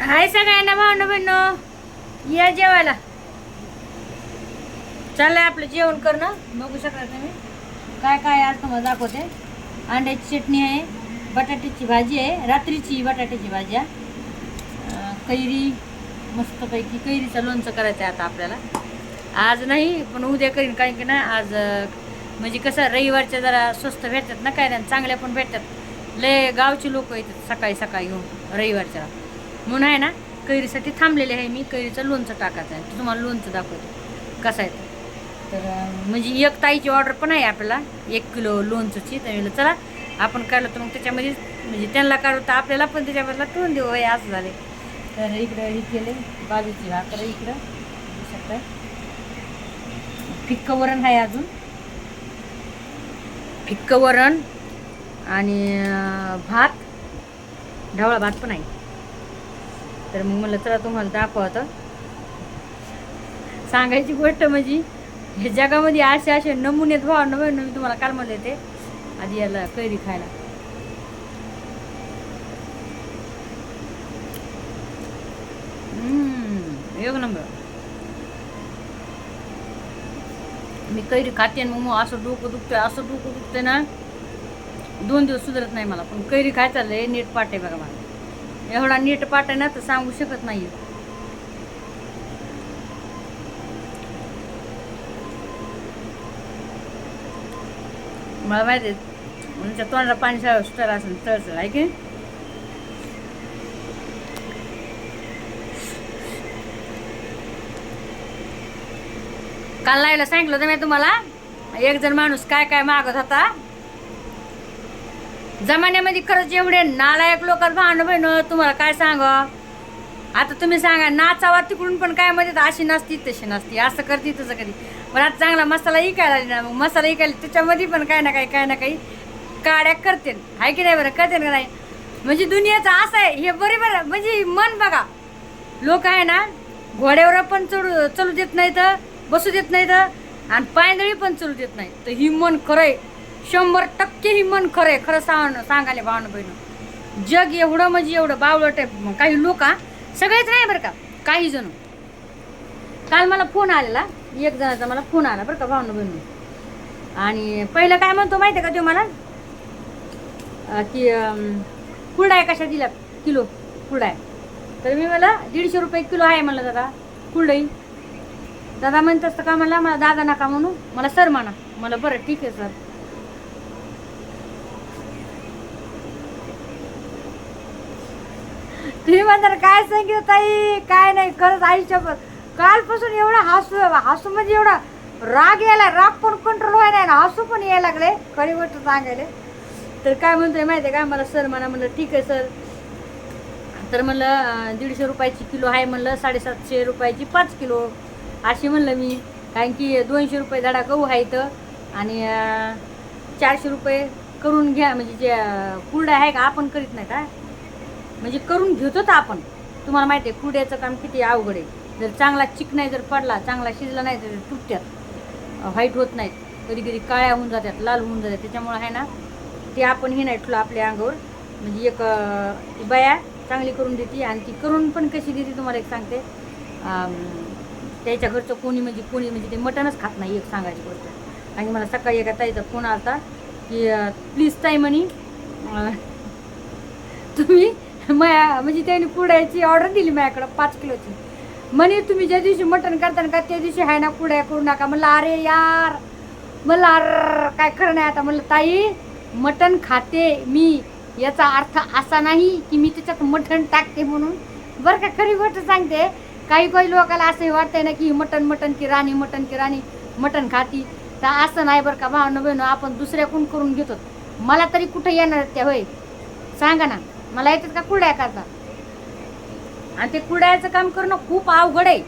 हाय सगळ्यांना भावना बहिण या जेवायला. चाललंय आपलं जेवण करणं. बघू शकता तुम्ही. काय काय आज तुम्हाला दाखवते. अंड्याची चटणी आहे बटाट्याची भाजी आहे रात्रीची बटाट्याची भाजी आहे. कैरी मस्तपैकी कैरीचं लोणचं करायचं आहे आता आपल्याला. आज नाही पण उद्या करीन कारण की ना आज म्हणजे कसं रविवारच्या जरा स्वस्त भेटतात ना काय नाही चांगल्या पण भेटतात. लय गावचे लोक येतात सकाळी सकाळी येऊन रविवारच्या. म्हणून आहे ना कैरीसाठी थांबलेले आहे मी. कैरीचं लोणचं टाकायचं आहे. तुम्हाला लोणचं दाखवते. कसं आहे ते. तर म्हणजे एक ताईची ऑर्डर पण आहे आपल्याला. एक किलो लोणचंची. तर म्हणलं चला आपण काढलं तर मग त्याच्यामध्ये म्हणजे त्यांना काढू तर आपल्याला पण त्याच्यामधला ठेवून देऊ. हे असं झाले तर इकडं हे केले बाजूची भाकर इकडं. बघू फिक्कं फिक्क वरण आहे अजून. फिक्क वरण आणि भात. ढवळा भात पण आहे. तर मग म्हणलं चला तुम्हाला दाखवतं. सांगायची गोष्ट म्हणजे हे जगामध्ये असे असे नमुनेत भाव नवे मी तुम्हाला काल म्हणले ते आधी याला कैरी खायला. हम्म, एक नंबर. मी कैरी खाते आणि मग असं डोकं दुखतंय असं डोकं दुखतंय ना. दोन दिवस सुधारत नाही मला पण कैरी खायचा लय नीट पाठ आहे बघा मला. एवढा नीट पाठ आहे ना तर सांगू शकत नाही मला माहिती आहे म्हणजे तोंडाला पाणी सुटायला असेल तळसळ आहे की? काल लायला सांगितलं होतं मी तुम्हाला एक जण माणूस काय काय मागत होता जमान्यामध्ये खरंच एवढे नालायक लोक भांडण न तुम्हाला काय सांगा? आता तुम्ही सांगा नाचावा तिकडून पण काय मध्ये अशी नसती तशी नसती. असं करते तसं कधी पण आता चांगला मसाला इकायला ना मग मसाला इकायला त्याच्यामध्ये पण काय ना काही काय ना काही काड्या करते. आहे की नाही बरं? करते का नाही? म्हणजे दुनियाचं असं आहे हे बरोबर म्हणजे मन बघा. लोक आहे ना घोड्यावर पण चढू चलू देत नाही तर बसू देत नाही तर आणि पायंदळी पण चलू देत नाही तर ही मन खरं आहे. शंभर टक्के ही मन आहे खरं सांग सांगायला भावना बहिण. जग एवढं म्हणजे एवढं बावळट आहे काही लोक हा, सगळेच नाही बरं का? काही जण. काल मला फोन आलेला एक जणाचा मला फोन आला बरं का भावना बहिण. आणि पहिलं काय म्हणतो माहिती आहे का तो मला? की कुरडाय कशा दिल्या किलो कुरडाय. तर मी मला दीडशे रुपये किलो आहे म्हणलं दादा कुरडई. दादा म्हणत असतं का मला मला दादा नका म्हणू मला सर म्हणा. मला बरं ठीक आहे सर. तुम्ही म्हणता काय सांगितलं ताई? काय नाही खरंच आयुष्यभर कालपासून एवढा हसू हसू म्हणजे एवढा राग यायला राग पण कंट्रोल व्हायला नाही. ना हसू पण यायला लागले खरी गोष्ट सांगायला. तर काय म्हणतोय माहिती आहे काय मला सर म्हणा म्हणलं ठीक आहे सर. तर म्हणलं दीडशे रुपयाची किलो आहे म्हणलं साडेसातशे रुपयाची पाच किलो. अशी म्हणलं मी कारण की दोनशे रुपये धडा गहू आहे इथं आणि चारशे रुपये करून घ्या म्हणजे जे कुरडा आहे का आपण करीत नाही का? म्हणजे करून घेतो तर आपण. तुम्हाला माहिती आहे कुड्याचं काम किती अवघड आहे. जर चांगला चिकनाय जर पडला चांगला शिजला नाही तर तुटत्यात. व्हाईट होत नाहीत. कधी कधी काळ्या होऊन जातात लाल होऊन जातात. त्याच्यामुळं आहे ना ते आपण हे नाही ठेवलं आपल्या अंगावर. म्हणजे एक ती बाया चांगली करून देते आणि ती करून पण कशी देते तुम्हाला एक सांगते. त्याच्या घरचं कोणी म्हणजे कोणी म्हणजे ते मटणच खात नाही एक सांगायची गोष्ट. आणि मला सकाळी एका ताईचा फोन आला की प्लीज ताई म्हणी तुम्ही मया म्हणजे त्यांनी पुड्याची ऑर्डर दिली माझ्याकडं पाच किलोची. म्हणे तुम्ही ज्या दिवशी मटण करताना का त्या दिवशी आहे ना पुड्या करू नका. म्हणलं अरे यार. म्हणलं अर काय खरं नाही आता. म्हणलं ताई मटण खाते मी. याचा अर्थ असा नाही की मी त्याच्यात मटण टाकते म्हणून. बरं का खरी गोष्ट सांगते. काही काही लोकांना असंही वाटतंय ना की मटण मटण की राणी मटण की राणी मटण खाती. तर असं नाही बरं का भावनं बहिणं आपण दुसऱ्याकडून करून घेतो. मला तरी कुठं येणार त्या होय? सांगा ना. मला येतात का कुड्या करता आणि ते कुड्याचं काम करणं खूप अवघड आहे.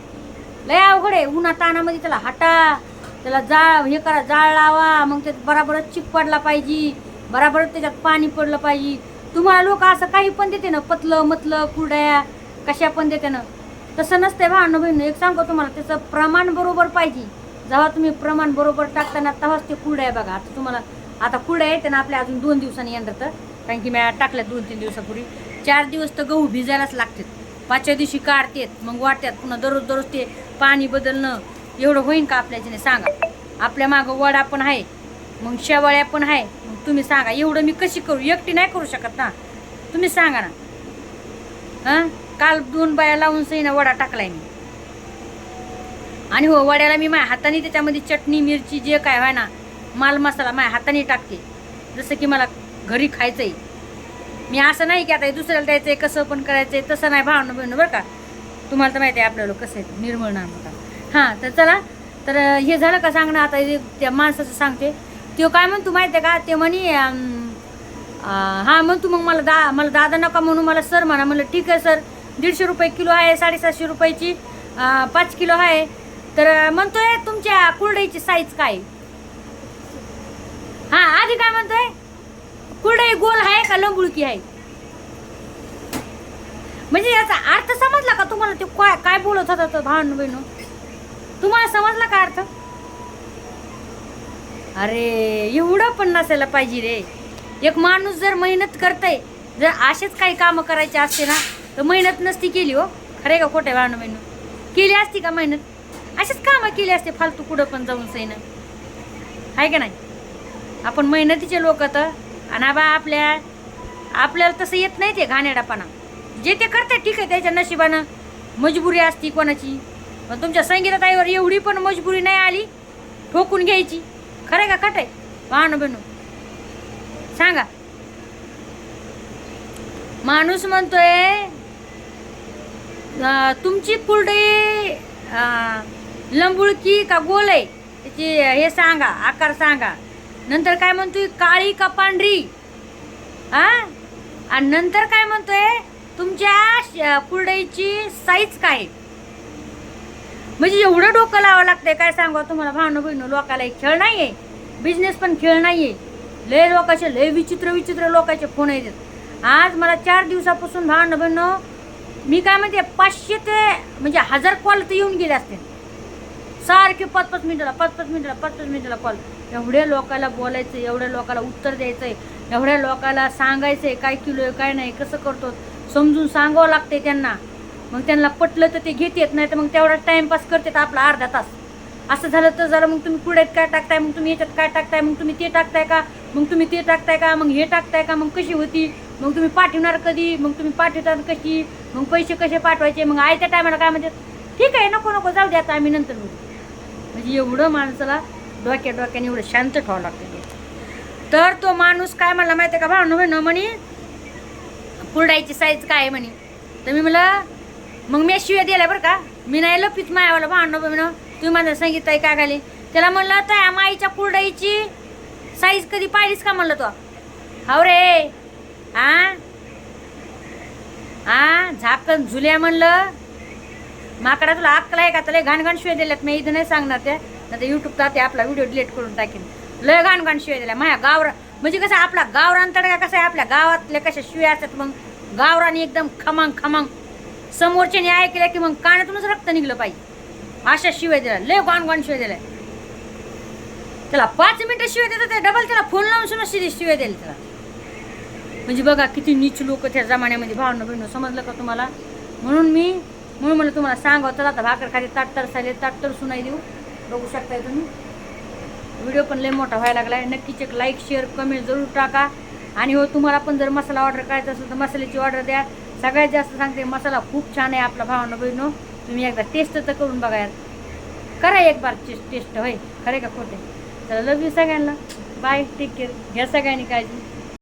लय अवघड आहे. उन्हा तानामध्ये त्याला हटा त्याला जाळ हे करा जाळ लावा मग त्यात बराबरच चिक पडला पाहिजे बराबर त्याच्यात पाणी पडलं पाहिजे. तुम्हाला लोक असं काही पण देते ना पतलं मतलं कुरड्या कशा पण देते ना. तसं नसते भावनं बहिण एक सांगतो तुम्हाला त्याचं प्रमाण बरोबर पाहिजे. जेव्हा तुम्ही प्रमाण बरोबर टाकताना तेव्हाच ते कुड्या बघा. आता तुम्हाला आता कुड्या येते ना आपल्या अजून दोन दिवसांनी येणार तर कारण की म्या टाकल्या दोन तीन दिवसापूर्वी. चार दिवस तर गहू भिजायलाच लागतात. पाचव्या दिवशी काढतात मग वाटतात पुन्हा दररोज दररोज ते पाणी बदलणं एवढं होईन का आपल्याच्याने सांगा. आपल्या मागं वडा पण आहे मग शेवाळ्या पण आहे. मग तुम्ही सांगा एवढं मी कशी करू? एकटी नाही करू शकत ना. तुम्ही सांगा ना. हां? काल दोन बाया लावून सईना वडा टाकलाय मी. आणि हो वड्याला मी माझ्या हाताने त्याच्यामध्ये चटणी मिरची जे काय व्हाय ना माल मसाला माझ्या हाताने टाकते. जसं की मला घरी खायचं आहे मी असं नाही की आता हे दुसऱ्याला द्यायचं आहे कसं पण करायचं आहे तसं नाही भावना बहिणं बरं का? तुम्हाला तर माहिती आहे आपल्याला कसं आहे निर्मळ नाम हां तर चला तर हे झालं का सांगणं? आता हे त्या माणसाचं सांगते. तो काय म्हणतो माहिती आहे का? ते म्हणे हां म्हणतो मग मला दा मला दादा नका म्हणून मला सर म्हणा. म्हणलं ठीक आहे सर. दीडशे रुपये किलो आहे साडेसातशे रुपयाची. पाच किलो आहे. तर म्हणतोय तुमच्या कुरडईची साईज काय? आहे? हां आधी काय म्हणतोय? कुरडई गोल आहे का लंबुळकी आहे? म्हणजे याचा अर्थ समजला का तुम्हाला? ते काय काय बोलत होता तो भावन बहिणू तुम्हाला समजला का अर्थ? अरे एवढं पण नसायला पाहिजे रे. एक माणूस जर मेहनत करतय जर असेच काही कामं करायचे असते ना तर मेहनत नसती केली हो. खरे का खोटे भावना बहिणू केली असती का मेहनत? असेच कामं केली असते फालतू कुठं पण जाऊन सैन. आहे का नाही? आपण मेहनतीचे लोक तर आणि आबा आपल्या आपल्याला तसं येत नाही ते घाणेडापणा जे ते करते ठीक आहे त्याच्या नशिबानं. मजबुरी असती कोणाची. पण तुमच्या संगीताताईवर एवढी पण मजबुरी नाही आली ठोकून घ्यायची. खरं का खट आहे? वाहन बनू सांगा. माणूस म्हणतोय तुमची कुरडई लंबुळकी का गोल आहे? त्याची हे सांगा आकार सांगा. नंतर काय म्हणतोय? काळी का पांढरी? आ? आणि नंतर काय म्हणतोय? तुमच्या कुरडईची साईज काय? आहे? म्हणजे एवढं डोकं लावावं लागतंय काय सांगा तुम्हाला? भावनं बहिणं लोकाला एक खेळ आहे बिझनेस पण खेळ नाही आहे लय लोकांचे लय विचित्र विचित्र लोकांचे फोन येतात. आज मला चार दिवसापासून भावनं बहिण मी काय म्हणते पाचशे ते म्हणजे हजार कॉल तर येऊन गेले असते. सारखे पाच पाच मिनिटाला पाच पाच मिनिटाला पाच पाच मिनिटाला कॉल एवढ्या लोकाला बोलायचं आहे एवढ्या लोकाला उत्तर द्यायचं आहे एवढ्या लोकाला सांगायचं आहे काय किलो आहे काय नाही कसं करतो? समजून सांगावं लागते त्यांना. मग त्यांना पटलं तर ते घेतात नाही तर मग तेवढा टाईमपास करतात आपला अर्धा तास. असं झालं तर झालं मग तुम्ही पुढे काय टाकताय मग तुम्ही याच्यात काय टाकताय मग तुम्ही ते टाकताय का? मग तुम्ही ते टाकताय का? मग हे टाकताय का? मग कशी होती? मग तुम्ही पाठवणार कधी? मग तुम्ही पाठवतात कशी? मग पैसे कसे पाठवायचे? मग आयत्या टायमाला काय म्हणजे ठीक आहे नको नको जाऊ द्या आता आम्ही नंतर म्हणजे एवढं माणसाला डोक्या डोक्याने एवढं शांत ठेवावं लागतं तर तो माणूस काय म्हणला माहिती आहे का? भावनं न म्हणे कुरडाईची साईज काय आहे म्हणे. तर मी म्हणलं मग मी शिव्या दिल्या बरं का? मी नाही लपित मायावाला. भांडणं म्हणणं तुम्ही माझं सांगितलं काय घाली त्याला म्हणलं त्या माईच्या कुरडाईची साईज कधी पाहिलीस का? म्हणलं तो. हाव रे. आ? आ? झाकण झुल्या म्हणलं. माकडा तुला अक्कल आहे का? तुला घाण घाण शिवाय दिल्यात. मी इथं नाही सांगणार त्या. नाही युट्यूबला ते आपला व्हिडिओ डिलीट करून टाकेन. लय घाण घाण शिवाय दिल्या. माझ्या गावरा म्हणजे कसं आपला गावरान तडका कसं आहे? आपल्या गावातल्या कशा शिव्या असतात मग गावराने एकदम खमांग खमांग. समोरच्याने ऐकल्या की मग कानातूनच रक्त निघलं पाहिजे अशा शिवाय दिल्या. लय घाण घाण शिवाय दिल्या. त्याला पाच मिनिटं शिवाय देतात डबल त्याला फोन लावून सुद्धा शिवाय शिवाय त्याला. म्हणजे बघा किती नीच लोक त्या जमान्यामध्ये भावनं बहिणं समजलं का तुम्हाला? म्हणून मी म्हणून म्हणलं तुम्हाला सांगावं चला आता भाकर खाली ताट तरसायले ताट तर सुनाई देऊ. बघू शकताय तुम्ही. व्हिडिओ पण लय मोठा व्हायला लागला आहे नक्कीच एक लाईक शेअर कमेंट जरूर टाका. आणि हो तुम्हाला पण जर मसाला ऑर्डर करायचा असेल तर मसाल्याची ऑर्डर द्या. सगळ्यात जास्त सांगते मसाला खूप छान आहे आपला भावानं बहिणो. तुम्ही एकदा टेस्ट तर करून बघा करा एक बार टेस्ट होय. खरे का खोटे चला लव यू सगळ्यांना. बाय टेक केअर घ्या सगळ्यांनी काळजी.